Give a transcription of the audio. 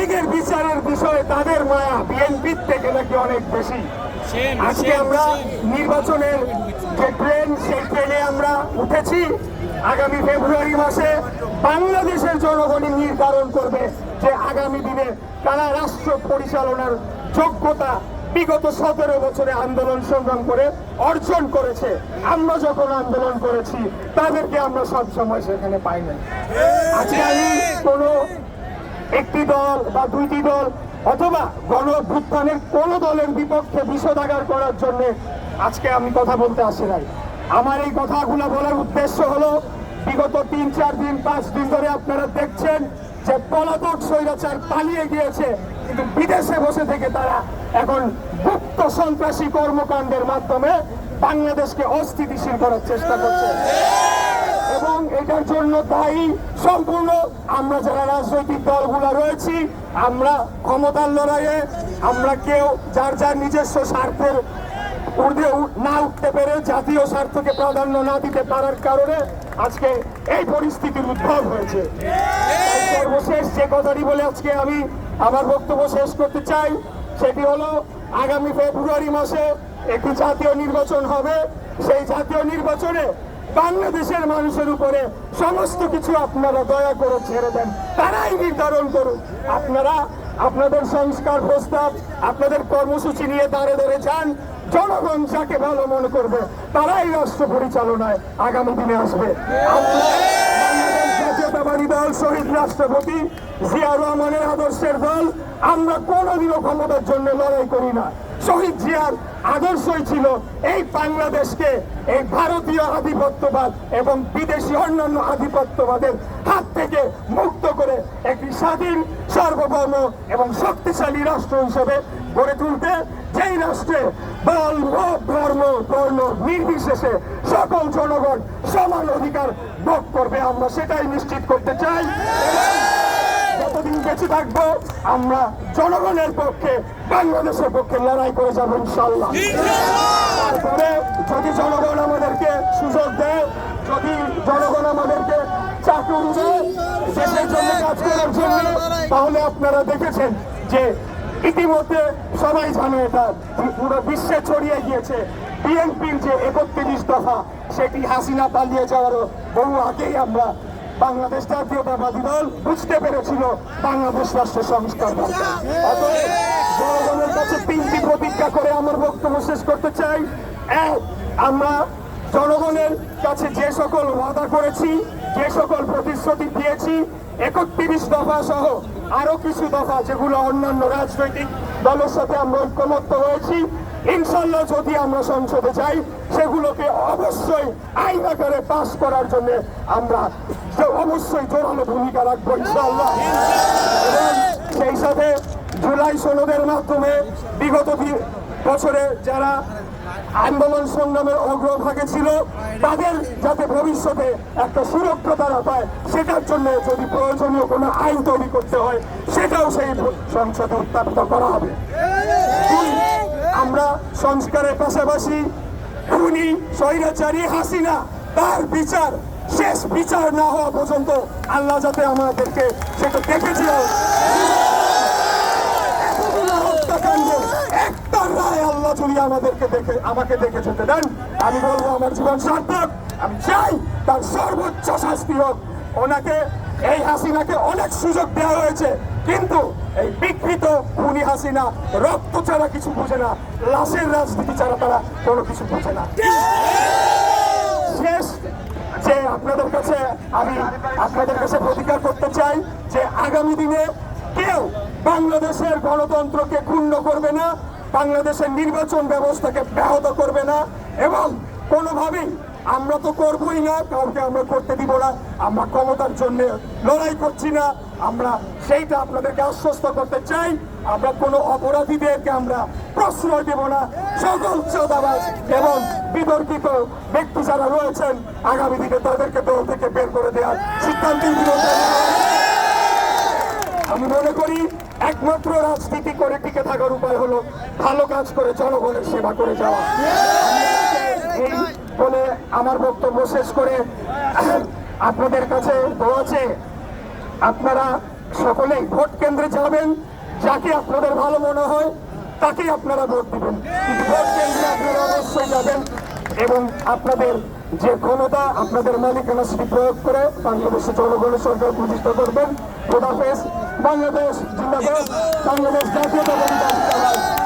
লীগের বিচারের বিষয়ে তাদের মায়া বিএনপির থেকে নাকি অনেক বেশি। আজকে আমরা নির্বাচনের যে ট্রেন সেই ট্রেনে আমরা উঠেছি। আগামী ফেব্রুয়ারি মাসে বাংলাদেশের জনগণই নির্ধারণ করবে যে আগামী দিনে তারা রাষ্ট্র পরিচালনার যোগ্যতা বিগত সতেরো বছরে আন্দোলন সংগ্রাম করে অর্জন করেছে আমরা যখন আন্দোলন করেছি তাদেরকে আমরা সব সময় সেখানে পাই নাই। আজকে আমি একটি দল বা দুইটি দল অথবা গণ অভ্যুত্থানের কোন দলের বিপক্ষে বিষোদাগার করার জন্য আজকে আমি কথা বলতে আসি নাই। আমার এই কথাগুলো বলার উদ্দেশ্য হলো, বিগত তিন, চার দিন, পাঁচ দিন ধরে আপনারা দেখছেন যে পলাতক স্বৈরাচার পালিয়ে গিয়েছে, কিন্তু বিদেশে বসে থেকে তারা এখন গুপ্ত সন্ত্রাসী কর্মকাণ্ডের মাধ্যমে বাংলাদেশকে অস্থিতিশীল করার চেষ্টা করছে। এটার জন্য দায়ী সম্পূর্ণ। আমরা যারা রাজনৈতিক দলগুলো রয়েছি, আমরা ক্ষমতার লড়াইয়ে, আমরা কেউ যার যার নিজস্ব স্বার্থের ঊর্ধ্বে না উঠতে পেরে জাতীয় স্বার্থকে প্রাধান্য না দিতে পারার কারণে আজকে এই পরিস্থিতির উদ্ভব হয়েছে। সর্বশেষ যে কথাটি বলে আজকে আমি আমার বক্তব্য শেষ করতে চাই, সেটি হলো আগামী ফেব্রুয়ারি মাসে একটি জাতীয় নির্বাচন হবে। সেই জাতীয় নির্বাচনে বাংলাদেশের মানুষের উপরে সমস্ত কিছু আপনারা দয়া করে ছেড়ে দেন। তারাই নির্ধারণ করুন। আপনারা আপনাদের সংস্কার প্রস্তাব, আপনাদের কর্মসূচি নিয়ে দাঁড়ে দাঁড়ে যান। জনগণ যাকে ভালো মনে করবে, তারাই রাষ্ট্র পরিচালনায় আগামী দিনে আসবে। জাতীয়তাবাদী দল, শহীদ রাষ্ট্রপতি জিয়া রহমানের আদর্শের দল আমরা কোনোদিনও ক্ষমতার জন্য লড়াই করি না। শহীদ জিয়ার আদর্শই ছিল এই বাংলাদেশকে এই ভারতীয় আধিপত্যবাদ এবং বিদেশি অন্যান্য আধিপত্যবাদের হাত থেকে মুক্ত করে একটি স্বাধীন, সার্বভৌম এবং শক্তিশালী রাষ্ট্র হিসেবে গড়ে তুলতে যেই রাষ্ট্রে বল ধর্ম, বর্ণ নির্বিশেষে সকল জনগণ সমান অধিকার ভোগ করবে, আমরা সেটাই নিশ্চিত করতে চাই। যতদিন বেঁচে থাকব, আমরা জনগণের পক্ষে, বাংলাদেশের পক্ষে লড়াই করে যাব ইনশাল্লাহ তারপরে যদি জনগণ আমাদেরকে সুযোগ দেয়, যদি জনগণ আমাদেরকে চাকরি দেয়, দেশের জন্য কাজ করার জন্য, তাহলে আপনারা দেখেছেন যে ইতিমধ্যে সবাই জানে এটা পুরো বিশ্বে ছড়িয়ে গিয়েছে। বিএনপির যে একত্রিশ দফা, সেটি হাসিনা পালিয়ে যাওয়ারও বহু আগেই আমরা বাংলাদেশ জাতীয়তাবাদী দল বুঝতে পেরেছিল বাংলাদেশ রাষ্ট্র সংস্কার জনগণের কাছে তিনটি প্রতিজ্ঞা করে আমার বক্তব্য শেষ করতে চাই। আমরা জনগণের কাছে যে সকল ওয়াদা করেছি, যে সকল প্রতিশ্রুতি দিয়েছি, একত্রিশ দফা সহ আরও কিছু দফা যেগুলো অন্যান্য রাজনৈতিক দলের সাথে আমরা ঐক্যমত্য হয়েছি ইনশাল্লাহ যদি আমরা সংসদে যাই, সেগুলোকে অবশ্যই আইন আকারে পাশ করার জন্য আমরা অবশ্যই জোরালো ভূমিকা রাখব ইনশাল্লাহ সেই সাথে জুলাই সনদের মাধ্যমে বিগত বছরে যারা আন্দোলন সংগ্রামের অগ্রভাগে ছিল, তাদের যাতে ভবিষ্যতে একটা সুরক্ষা তারা পায়, সেটার জন্য যদি প্রয়োজনীয় কোনো আইন তৈরি করতে হয়, সেটাও সেই সংসদে উত্থাপিত করা হবে। আমরা সংস্কারের পাশাপাশি খুনি, স্বৈরাচারী হাসিনা, তার বিচার, শেষ বিচার না হওয়া পর্যন্ত আল্লাহ যাতে আমাদেরকে সেটা দেখেছিল একটা রায় আল্লাহ আমাদেরকে দেখে, আমাকে দেখে আমি বলব আমার জীবন সার্থক, আমি চাই তার সর্বোচ্চ শাস্তি হোক। ওনাকে এই হাসিনাকে অনেক সুযোগ দেওয়া হয়েছে, কিন্তু এই বিকৃত খুনি হাসিনা রক্ত ছাড়া কিছু বুঝে না, লাশের রাজনীতি ছাড়া তারা কোনো কিছু বুঝে না। শেষ যে আপনাদের কাছে আমি আপনাদের কাছে প্রতিকার করতে চাই যে আগামী দিনে কেউ বাংলাদেশের গণতন্ত্রকে ক্ষুণ্ণ করবে না, বাংলাদেশের নির্বাচন ব্যবস্থাকে ব্যাহত করবে না, এবং কোনোভাবেই আমরা তো করবই না, কাউকে আমরা করতে দিব না, আমরা ক্ষমতার জন্য লড়াই করছি না, আমরা সেইটা আপনাদেরকে আশ্বস্ত করতে চাই। আমরা কোনো অপরাধীদেরকে আমরা প্রশ্রয় দেব না। সকল চাঁদাবাজ এবং বিতর্কিত ব্যক্তি যারা রয়েছেন, আগামী দিনে তাদেরকে দল থেকে বের করে দেওয়ার সিদ্ধান্ত আমি মনে করি, একমাত্র রাজনীতি করে টিকে থাকার উপায় হলো ভালো কাজ করে জনগণের সেবা করে যাওয়া। আমার বক্তব্য শেষ করে আপনাদের কাছে চেয়ে আপনারা সকলেই ভোট কেন্দ্রে যাবেন, যাকে আপনাদের ভালো মনে হয় তাকেই আপনারা ভোট দিবেন। ভোট কেন্দ্রে আপনারা অবশ্যই যাবেন এবং আপনাদের যে ক্ষমতা, আপনাদের মালিকানা সেটি প্রয়োগ করে বাংলাদেশের জনগণের সরকার প্রতিষ্ঠা করবেন। খোদাফেজ বাংলাদেশ জিন্দাবাদ, বাংলাদেশ জাতীয়তাবাদী